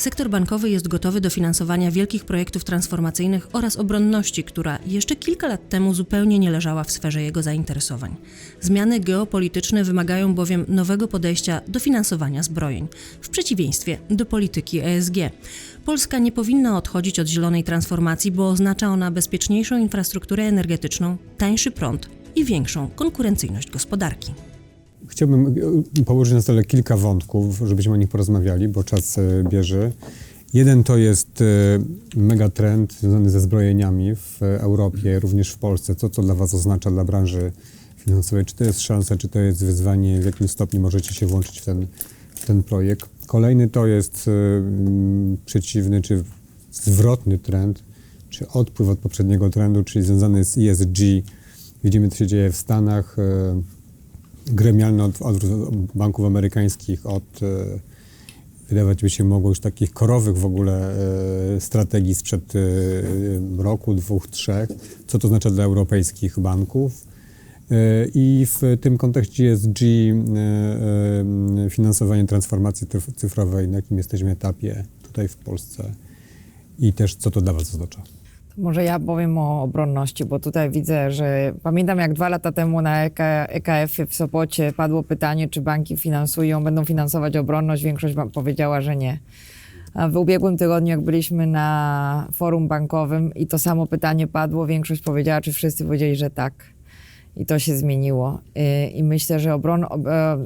Sektor bankowy jest gotowy do finansowania wielkich projektów transformacyjnych oraz obronności, która jeszcze kilka lat temu zupełnie nie leżała w sferze jego zainteresowań. Zmiany geopolityczne wymagają bowiem nowego podejścia do finansowania zbrojeń, w przeciwieństwie do polityki ESG. Polska nie powinna odchodzić od zielonej transformacji, bo oznacza ona bezpieczniejszą infrastrukturę energetyczną, tańszy prąd i większą konkurencyjność gospodarki. Chciałbym e, położyć na stole kilka wątków, żebyśmy o nich porozmawiali, bo czas e, bierze. Jeden to jest e, megatrend związany ze zbrojeniami w Europie, również w Polsce. Co to dla Was oznacza dla branży finansowej? Czy to jest szansa, czy to jest wyzwanie? W jakim stopniu możecie się włączyć w ten, w ten projekt? Kolejny to jest e, mm, przeciwny, czy zwrotny trend, czy odpływ od poprzedniego trendu, czyli związany z ESG. Widzimy, co się dzieje w Stanach. Gremialny od, odwrót banków amerykańskich od, e, wydawać by się mogło już takich korowych w ogóle e, strategii sprzed e, roku, dwóch, trzech. Co to oznacza dla europejskich banków? I w tym kontekście ESG, finansowanie transformacji cyf- cyfrowej, na jakim jesteśmy etapie tutaj w Polsce i też co to dla Was oznacza? Może ja powiem o obronności, bo tutaj widzę, że pamiętam jak dwa lata temu na EK, EKF-ie w Sopocie padło pytanie, czy banki finansują, będą finansować obronność. Większość powiedziała, że nie. A w ubiegłym tygodniu, jak byliśmy na forum bankowym i to samo pytanie padło, większość powiedziała, czy wszyscy powiedzieli, że tak. I to się zmieniło. I, i myślę, że obron, ob, e,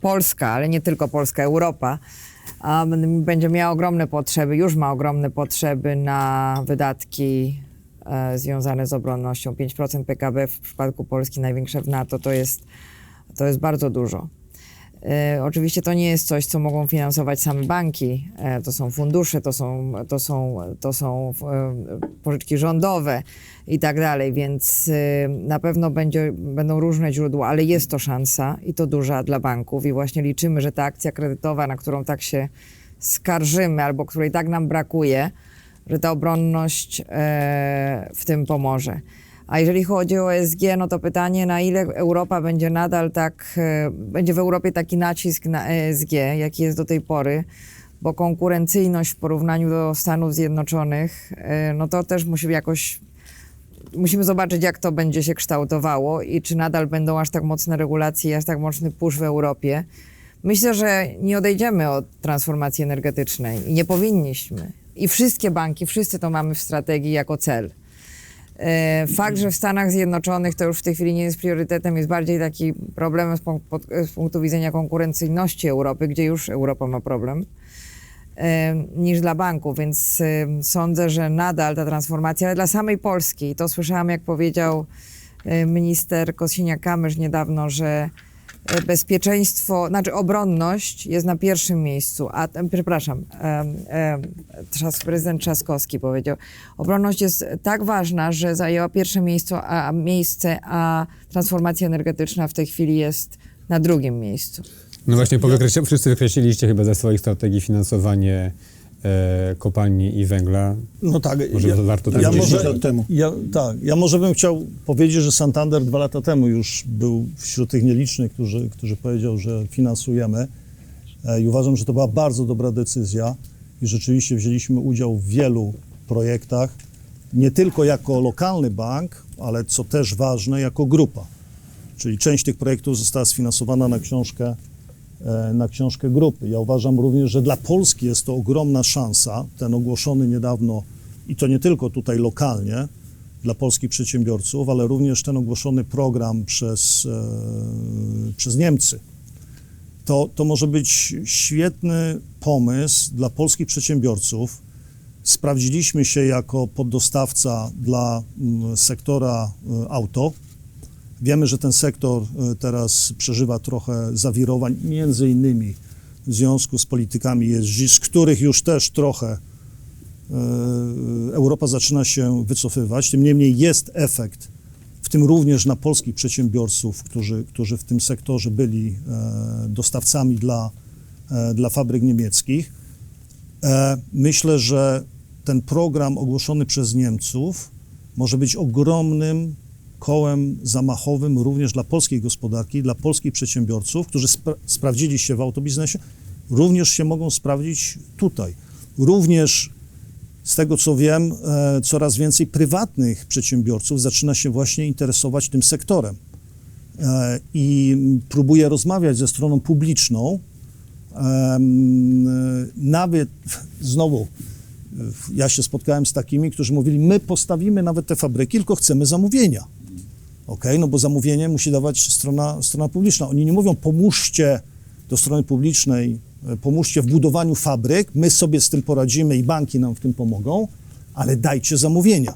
Polska, ale nie tylko Polska, Europa, będzie miała ogromne potrzeby, już ma ogromne potrzeby na wydatki e, związane z obronnością. 5% PKB w przypadku Polski, największe w NATO, to jest, to jest bardzo dużo. E, oczywiście to nie jest coś, co mogą finansować same banki. E, to są fundusze, to są, to są, to są e, pożyczki rządowe i tak dalej, więc na pewno będzie, będą różne źródła, ale jest to szansa i to duża dla banków i właśnie liczymy, że ta akcja kredytowa, na którą tak się skarżymy albo której tak nam brakuje, że ta obronność w tym pomoże. A jeżeli chodzi o ESG, no to pytanie, na ile Europa będzie nadal tak, e, będzie w Europie taki nacisk na ESG, jaki jest do tej pory, bo konkurencyjność w porównaniu do Stanów Zjednoczonych, e, no to też musi jakoś, musimy zobaczyć, jak to będzie się kształtowało i czy nadal będą aż tak mocne regulacje aż tak mocny push w Europie. Myślę, że nie odejdziemy od transformacji energetycznej i nie powinniśmy. I wszystkie banki, wszyscy to mamy w strategii jako cel. E, Fakt, że w Stanach Zjednoczonych to już w tej chwili nie jest priorytetem, jest bardziej taki problemem z, pod, z punktu widzenia konkurencyjności Europy, gdzie już Europa ma problem, e, niż dla banków, więc e, sądzę, że nadal ta transformacja, ale dla samej Polski, to słyszałam, jak powiedział minister Kosiniak-Kamysz niedawno, że bezpieczeństwo, znaczy obronność jest na pierwszym miejscu, a em, przepraszam, em, em, Trzas, prezydent Trzaskowski powiedział, obronność jest tak ważna, że zajęła pierwsze miejsce, a, miejsce, a transformacja energetyczna w tej chwili jest na drugim miejscu. No właśnie, powykreśla, wszyscy wykreśliliście chyba ze swoich strategii finansowanie e, kopalni i węgla. No tak, Może ja, warto ja tak może, 10 lat temu. Ja, tak, ja może bym chciał powiedzieć, że Santander dwa lata temu już był wśród tych nielicznych, którzy, którzy powiedział, że finansujemy E, i uważam, że to była bardzo dobra decyzja i rzeczywiście wzięliśmy udział w wielu projektach, nie tylko jako lokalny bank, ale co też ważne, jako grupa. Czyli część tych projektów została sfinansowana na książkę, e, na książkę grupy. Ja uważam również, że dla Polski jest to ogromna szansa, ten ogłoszony niedawno, i to nie tylko tutaj lokalnie, dla polskich przedsiębiorców, ale również ten ogłoszony program przez, e, przez Niemcy. To, to może być świetny pomysł dla polskich przedsiębiorców. Sprawdziliśmy się jako poddostawca dla mm, sektora e, auto. Wiemy, że ten sektor e, teraz przeżywa trochę zawirowań, między innymi w związku z politykami ESG, z których już też trochę e, Europa zaczyna się wycofywać. Tym niemniej jest efekt, w tym również na polskich przedsiębiorców, którzy, którzy w tym sektorze byli e, dostawcami dla, e, dla fabryk niemieckich. E, Myślę, że ten program ogłoszony przez Niemców może być ogromnym kołem zamachowym również dla polskiej gospodarki, dla polskich przedsiębiorców, którzy spra- sprawdzili się w autobiznesie również się mogą sprawdzić tutaj. Również z tego co wiem, e, coraz więcej prywatnych przedsiębiorców zaczyna się właśnie interesować tym sektorem e, i próbuje rozmawiać ze stroną publiczną. E, Nawet znowu ja się spotkałem z takimi, którzy mówili: My postawimy nawet te fabryki, tylko chcemy zamówienia. Ok, no bo zamówienie musi dawać strona, strona publiczna. Oni nie mówią: pomóżcie do strony publicznej, e, pomóżcie w budowaniu fabryk, my sobie z tym poradzimy i banki nam w tym pomogą, ale dajcie zamówienia.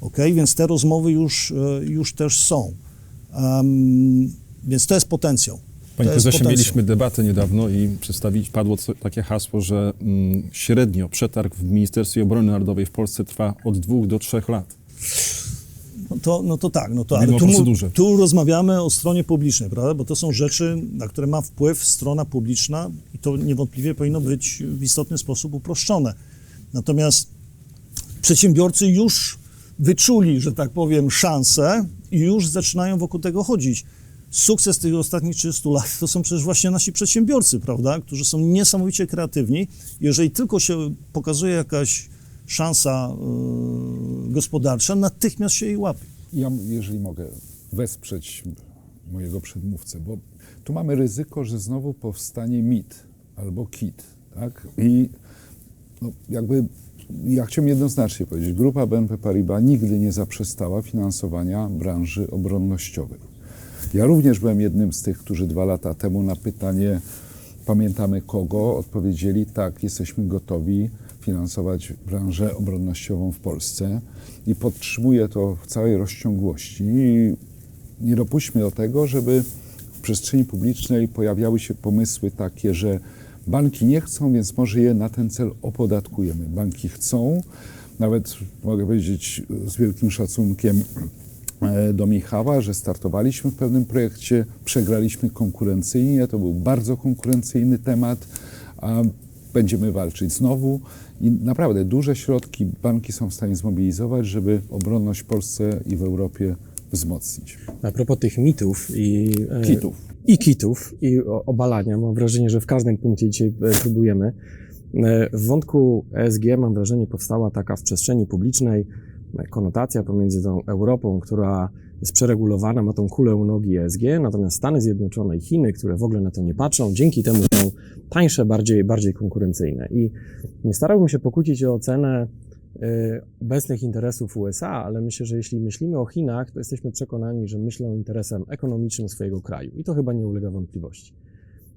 Ok, więc te rozmowy już, e, już też są. Em, więc to jest potencjał. Panie To prezesie, mieliśmy debatę niedawno i przedstawić padło co, takie hasło, że mm, średnio przetarg w Ministerstwie Obrony Narodowej w Polsce trwa od dwóch do trzech lat. No to, no to tak, no to, ale tu, procedurze. tu rozmawiamy o stronie publicznej, prawda? Bo to są rzeczy, na które ma wpływ strona publiczna i to niewątpliwie powinno być w istotny sposób uproszczone. Natomiast przedsiębiorcy już wyczuli, że tak powiem, szansę i już zaczynają wokół tego chodzić. Sukces tych ostatnich 30 lat to są przecież właśnie nasi przedsiębiorcy, prawda, którzy są niesamowicie kreatywni. Jeżeli tylko się pokazuje jakaś szansa yy, gospodarcza, natychmiast się jej łapie. Ja, jeżeli mogę, wesprzeć mojego przedmówcę, bo tu mamy ryzyko, że znowu powstanie mit albo kit, tak? I no, jakby ja chciałbym jednoznacznie powiedzieć, grupa BNP Paribas nigdy nie zaprzestała finansowania branży obronnościowej. Ja również byłem jednym z tych, którzy dwa lata temu na pytanie pamiętamy kogo, odpowiedzieli tak, jesteśmy gotowi finansować branżę obronnościową w Polsce i podtrzymuję to w całej rozciągłości. I nie dopuśćmy do tego, żeby w przestrzeni publicznej pojawiały się pomysły takie, że banki nie chcą, więc może je na ten cel opodatkujemy. Banki chcą, nawet mogę powiedzieć z wielkim szacunkiem e, do Michała, że startowaliśmy w pewnym projekcie, przegraliśmy konkurencyjnie, to był bardzo konkurencyjny temat, a będziemy walczyć znowu i naprawdę duże środki banki są w stanie zmobilizować, żeby obronność w Polsce i w Europie wzmocnić. A propos tych mitów i e, Kitów. i kitów i obalania, mam wrażenie, że w każdym punkcie dzisiaj e, próbujemy. E, W wątku ESG mam wrażenie powstała taka w przestrzeni publicznej konotacja pomiędzy tą Europą, która jest przeregulowana, ma tą kulę u nogi ESG, natomiast Stany Zjednoczone i Chiny, które w ogóle na to nie patrzą, dzięki temu są tańsze, bardziej, bardziej konkurencyjne. I nie starałbym się pokłócić o ocenę e, obecnych interesów USA, ale myślę, że jeśli myślimy o Chinach, to jesteśmy przekonani, że myślą interesem ekonomicznym swojego kraju i to chyba nie ulega wątpliwości.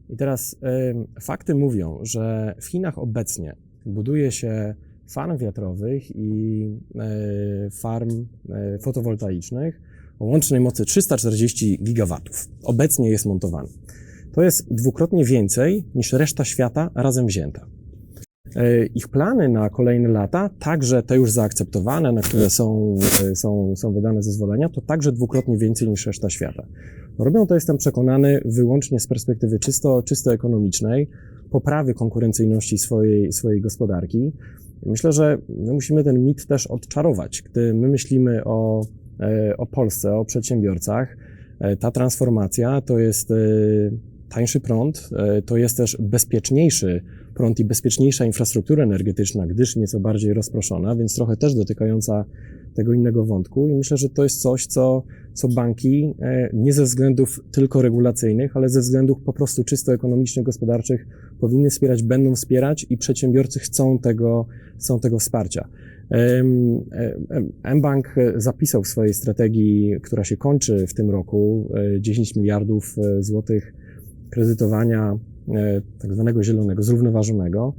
I teraz em, fakty mówią, że w Chinach obecnie buduje się farm wiatrowych i e, farm e, fotowoltaicznych o łącznej mocy 340 gigawatów. Obecnie jest montowany. To jest dwukrotnie więcej niż reszta świata razem wzięta. E, Ich plany na kolejne lata, także te już zaakceptowane, na które są, są, są wydane zezwolenia, to także dwukrotnie więcej niż reszta świata. Robią to, jestem przekonany, wyłącznie z perspektywy czysto, czysto ekonomicznej, poprawy konkurencyjności swojej, swojej gospodarki. Myślę, że my musimy ten mit też odczarować. Gdy my myślimy o, e, o Polsce, o przedsiębiorcach, e, ta transformacja to jest e, tańszy prąd, to jest też bezpieczniejszy prąd i bezpieczniejsza infrastruktura energetyczna, gdyż nieco bardziej rozproszona, więc trochę też dotykająca tego innego wątku. I myślę, że to jest coś, co, co banki nie ze względów tylko regulacyjnych, ale ze względów po prostu czysto ekonomicznych, gospodarczych powinny wspierać, będą wspierać i przedsiębiorcy chcą tego, chcą tego wsparcia. MBank zapisał w swojej strategii, która się kończy w tym roku, e, 10 miliardów e, złotych kredytowania e, tak zwanego zielonego, zrównoważonego.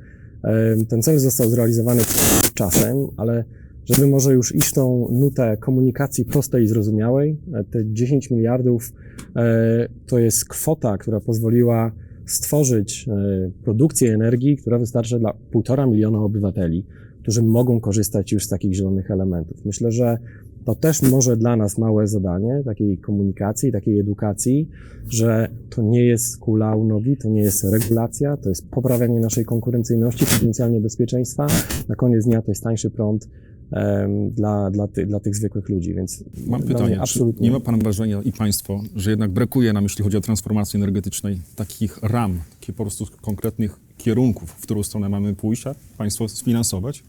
E, Ten cel został zrealizowany czasem, ale żeby może już iść tą nutę komunikacji prostej i zrozumiałej, e, te 10 miliardów e, to jest kwota, która pozwoliła stworzyć e, produkcję energii, która wystarczy dla półtora miliona obywateli, którzy mogą korzystać już z takich zielonych elementów. Myślę, że to też może dla nas małe zadanie takiej komunikacji, takiej edukacji, że to nie jest kula u nogi, to nie jest regulacja, to jest poprawianie naszej konkurencyjności, potencjalnie bezpieczeństwa. Na koniec dnia to jest tańszy prąd dla, dla, ty, dla tych zwykłych ludzi, więc Mam pytanie, absolutnie nie ma Pan wrażenia i Państwo, że jednak brakuje nam, jeśli chodzi o transformację energetycznej, takich ram, takich po prostu konkretnych kierunków, w którą stronę mamy pójść, a Państwo sfinansować?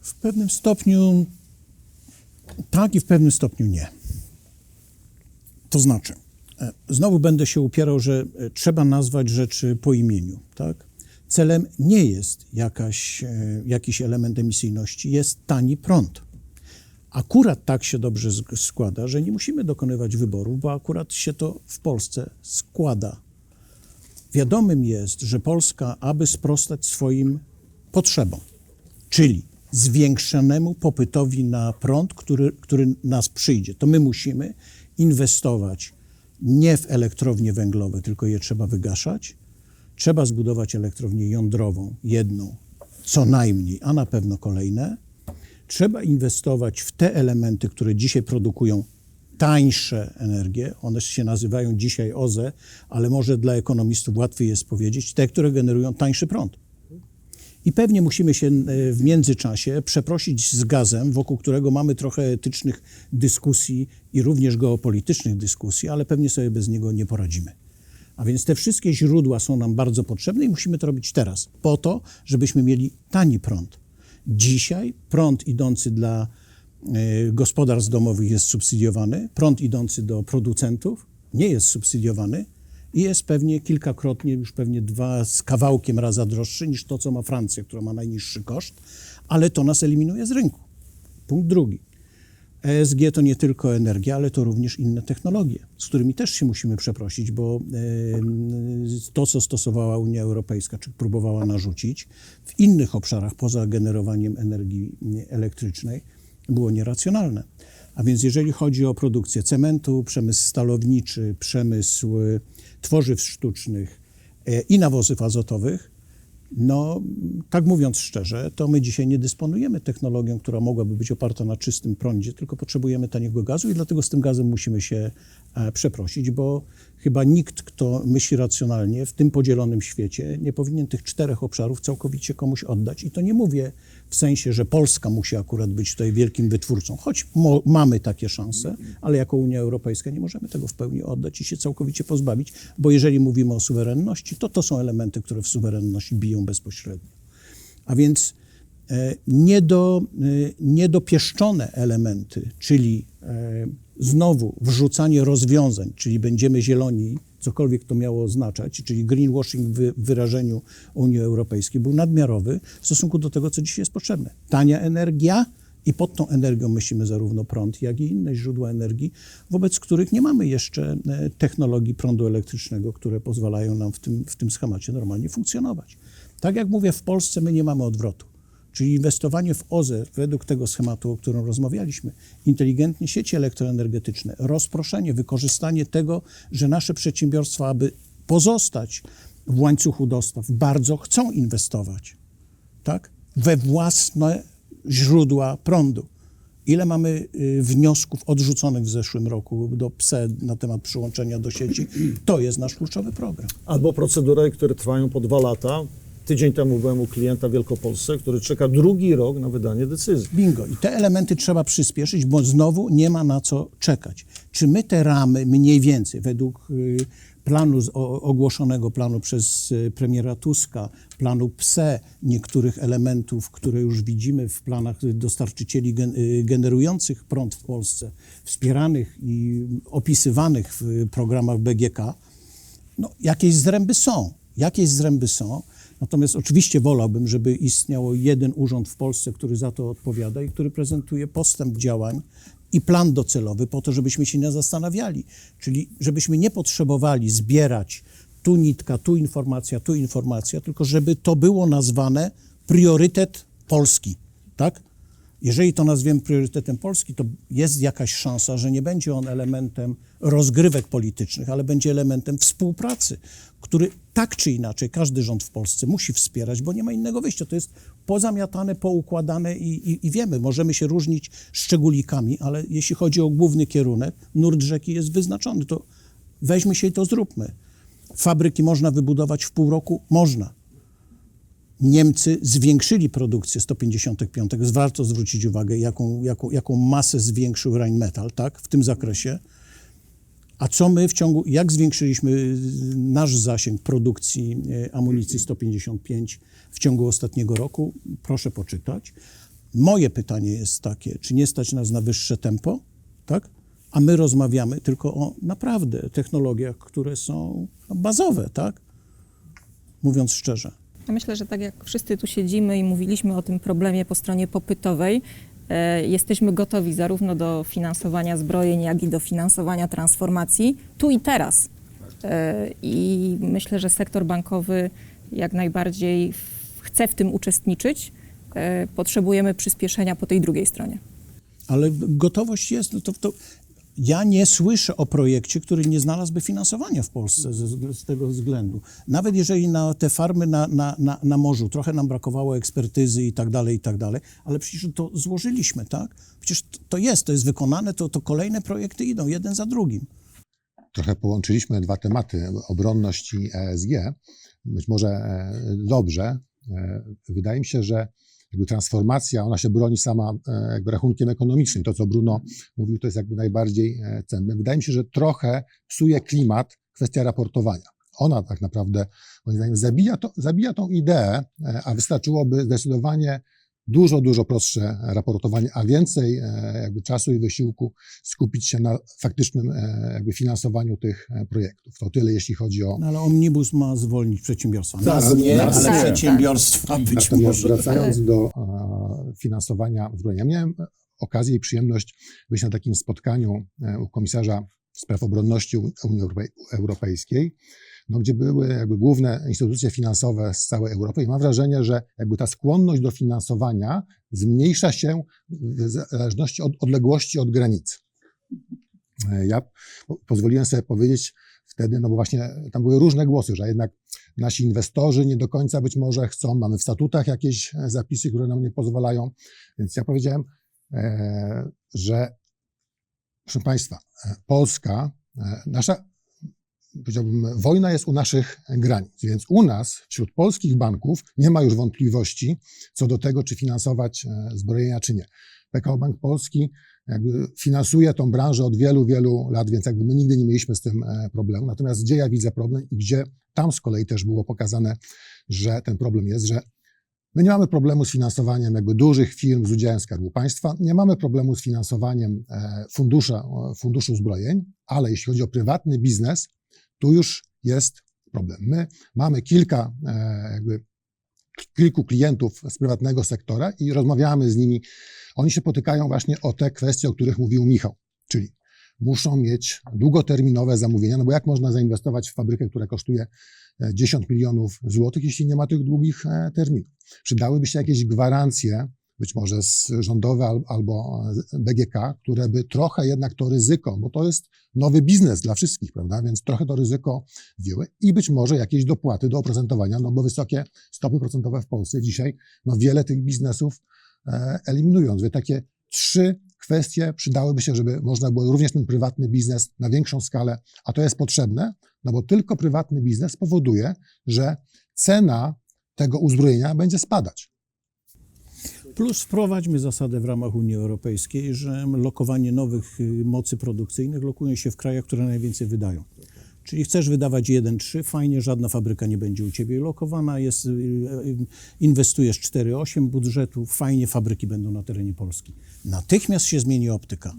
W pewnym stopniu tak i w pewnym stopniu nie. To znaczy, e, znowu będę się upierał, że e, trzeba nazwać rzeczy po imieniu. Tak? Celem nie jest jakaś, e, jakiś element emisyjności, jest tani prąd. Akurat tak się dobrze sk- składa, że nie musimy dokonywać wyborów, bo akurat się to w Polsce składa. Wiadomym jest, że Polska, aby sprostać swoim potrzebom, czyli zwiększonemu popytowi na prąd, który, który nas przyjdzie, to my musimy inwestować nie w elektrownie węglowe, tylko je trzeba wygaszać. Trzeba zbudować elektrownię jądrową, jedną, co najmniej, a na pewno kolejne. Trzeba inwestować w te elementy, które dzisiaj produkują tańsze energie. One się nazywają dzisiaj OZE, ale może dla ekonomistów łatwiej jest powiedzieć, te, które generują tańszy prąd. I pewnie musimy się e, w międzyczasie przeprosić z gazem, wokół którego mamy trochę etycznych dyskusji i również geopolitycznych dyskusji, ale pewnie sobie bez niego nie poradzimy. A więc te wszystkie źródła są nam bardzo potrzebne i musimy to robić teraz, po to, żebyśmy mieli tani prąd. Dzisiaj prąd idący dla e, gospodarstw domowych jest subsydiowany, prąd idący do producentów nie jest subsydiowany i jest pewnie kilkakrotnie, już pewnie dwa z kawałkiem raza droższy niż to, co ma Francja, która ma najniższy koszt, ale to nas eliminuje z rynku. Punkt drugi. ESG to nie tylko energia, ale to również inne technologie, z którymi też się musimy przeprosić, bo to, co stosowała Unia Europejska, czy próbowała narzucić w innych obszarach poza generowaniem energii elektrycznej, było nieracjonalne. A więc jeżeli chodzi o produkcję cementu, przemysł stalowniczy, przemysł e, tworzyw sztucznych e, i nawozów azotowych, no, tak mówiąc szczerze, to my dzisiaj nie dysponujemy technologią, która mogłaby być oparta na czystym prądzie, tylko potrzebujemy taniego gazu i dlatego z tym gazem musimy się e, przeprosić, bo chyba nikt, kto myśli racjonalnie w tym podzielonym świecie, nie powinien tych czterech obszarów całkowicie komuś oddać. I to nie mówię w sensie, że Polska musi akurat być tutaj wielkim wytwórcą, choć mo- mamy takie szanse, ale jako Unia Europejska nie możemy tego w pełni oddać i się całkowicie pozbawić, bo jeżeli mówimy o suwerenności, to to są elementy, które w suwerenność biją bezpośrednio. A więc e, niedo, e, niedopieszczone elementy, czyli e, znowu wrzucanie rozwiązań, czyli będziemy zieloni, cokolwiek to miało oznaczać, czyli greenwashing w wyrażeniu Unii Europejskiej był nadmiarowy w stosunku do tego, co dzisiaj jest potrzebne. Tania energia i pod tą energią myślimy zarówno prąd, jak i inne źródła energii, wobec których nie mamy jeszcze e, technologii prądu elektrycznego, które pozwalają nam w tym, w tym schemacie normalnie funkcjonować. Tak jak mówię, w Polsce my nie mamy odwrotu. Czyli inwestowanie w OZE według tego schematu, o którym rozmawialiśmy, inteligentne sieci elektroenergetyczne, rozproszenie, wykorzystanie tego, że nasze przedsiębiorstwa, aby pozostać w łańcuchu dostaw, bardzo chcą inwestować tak, we własne źródła prądu. Ile mamy y, wniosków odrzuconych w zeszłym roku do PSE na temat przyłączenia do sieci? To jest nasz kluczowy program. Albo procedury, które trwają po dwa lata. Tydzień temu byłem u klienta w Wielkopolsce, który czeka drugi rok na wydanie decyzji. Bingo. I te elementy trzeba przyspieszyć, bo znowu nie ma na co czekać. Czy my te ramy mniej więcej według y, planu ogłoszonego planu przez y, premiera Tuska, planu PSE, niektórych elementów, które już widzimy w planach dostarczycieli y, generujących prąd w Polsce, wspieranych i opisywanych w programach BGK, no, jakieś zręby są. Jakieś zręby są. Natomiast oczywiście wolałbym, żeby istniał jeden urząd w Polsce, który za to odpowiada i który prezentuje postęp działań i plan docelowy po to, żebyśmy się nie zastanawiali. Czyli żebyśmy nie potrzebowali zbierać tu nitka, tu informacja, tu informacja, tylko żeby to było nazwane priorytet Polski. Tak? Jeżeli to nazwiemy priorytetem Polski, to jest jakaś szansa, że nie będzie on elementem rozgrywek politycznych, ale będzie elementem współpracy, który tak czy inaczej każdy rząd w Polsce musi wspierać, bo nie ma innego wyjścia. To jest pozamiatane, poukładane i, i, i wiemy, możemy się różnić szczególikami, ale jeśli chodzi o główny kierunek, nurt rzeki jest wyznaczony, to weźmy się i to zróbmy. Fabryki można wybudować w pół roku? Można. Niemcy zwiększyli produkcję 155. Warto zwrócić uwagę, jaką, jaką, jaką masę zwiększył Rheinmetall tak, w tym zakresie. A co my w ciągu, jak zwiększyliśmy nasz zasięg produkcji e, amunicji 155 w ciągu ostatniego roku? Proszę poczytać. Moje pytanie jest takie, czy nie stać nas na wyższe tempo, tak? A my rozmawiamy tylko o naprawdę technologiach, które są bazowe, tak? Mówiąc szczerze. Ja myślę, że tak jak wszyscy tu siedzimy i mówiliśmy o tym problemie po stronie popytowej, e, jesteśmy gotowi zarówno do finansowania zbrojeń, jak i do finansowania transformacji tu i teraz. E, I myślę, że sektor bankowy jak najbardziej chce w tym uczestniczyć. E, Potrzebujemy przyspieszenia po tej drugiej stronie. Ale gotowość jest, no to, to ja nie słyszę o projekcie, który nie znalazłby finansowania w Polsce z, z tego względu. Nawet jeżeli na te farmy na, na, na, na morzu trochę nam brakowało ekspertyzy i tak dalej, i tak dalej, ale przecież to złożyliśmy, tak? Przecież to- jest, to jest wykonane, to, to kolejne projekty idą, jeden za drugim. trochę połączyliśmy dwa tematy, obronność i ESG. Być może e, dobrze. E, Wydaje mi się, że jakby transformacja, ona się broni sama e, jakby rachunkiem ekonomicznym. To, co Bruno mówił, to jest jakby najbardziej e, cenne. Wydaje mi się, że trochę psuje klimat kwestia raportowania. Ona tak naprawdę, moim zdaniem, zabija, to, zabija tą ideę, e, a wystarczyłoby zdecydowanie dużo, dużo prostsze raportowanie, a więcej e, jakby czasu i wysiłku skupić się na faktycznym e, jakby finansowaniu tych e, projektów. To tyle, jeśli chodzi o No, ale omnibus ma zwolnić przedsiębiorstwa. Nas Tak, nie, nas ale nie. przedsiębiorstwa być Natomiast może. wracając do e, finansowania zbrojenia, miałem okazję i przyjemność być na takim spotkaniu u komisarza spraw obronności Unii Europej- Europejskiej, no, gdzie były jakby główne instytucje finansowe z całej Europy i mam wrażenie, że jakby ta skłonność do finansowania zmniejsza się w zależności od odległości od granicy. E, Ja po- pozwoliłem sobie powiedzieć wtedy, no bo właśnie tam były różne głosy, że jednak nasi inwestorzy nie do końca być może chcą, mamy w statutach jakieś zapisy, które nam nie pozwalają, więc ja powiedziałem, e, że proszę Państwa, e, Polska, e, nasza, powiedziałbym, wojna jest u naszych granic, więc u nas, wśród polskich banków, nie ma już wątpliwości co do tego, czy finansować e, zbrojenia, czy nie. PKO Bank Polski jakby finansuje tą branżę od wielu, wielu lat, więc jakby my nigdy nie mieliśmy z tym e, problemu. Natomiast gdzie ja widzę problem i gdzie tam z kolei też było pokazane, że ten problem jest, że my nie mamy problemu z finansowaniem jakby dużych firm z udziałem Skarbu Państwa, nie mamy problemu z finansowaniem e, fundusza, funduszu zbrojeń, ale jeśli chodzi o prywatny biznes, tu już jest problem. My mamy kilka e, jakby kilku klientów z prywatnego sektora i rozmawiamy z nimi. Oni się potykają właśnie o te kwestie, o których mówił Michał, czyli muszą mieć długoterminowe zamówienia, no bo jak można zainwestować w fabrykę, która kosztuje e, 10 milionów złotych, jeśli nie ma tych długich e, terminów? Przydałyby się jakieś gwarancje, być może z rządowe al- albo BGK, które by trochę jednak to ryzyko, bo to jest nowy biznes dla wszystkich, prawda, więc trochę to ryzyko wzięły i być może jakieś dopłaty do oprocentowania, no bo wysokie stopy procentowe w Polsce dzisiaj, no wiele tych biznesów e, eliminują. Więc takie trzy kwestie przydałyby się, żeby można było również ten prywatny biznes na większą skalę, a to jest potrzebne, no bo tylko prywatny biznes powoduje, że cena tego uzbrojenia będzie spadać. Plus wprowadźmy zasadę w ramach Unii Europejskiej, że lokowanie nowych y, mocy produkcyjnych lokuje się w krajach, które najwięcej wydają. Czyli chcesz wydawać 1,3, fajnie, żadna fabryka nie będzie u ciebie lokowana, jest, y, y, inwestujesz 4,8 budżetu, fajnie, fabryki będą na terenie Polski. Natychmiast się zmieni optyka.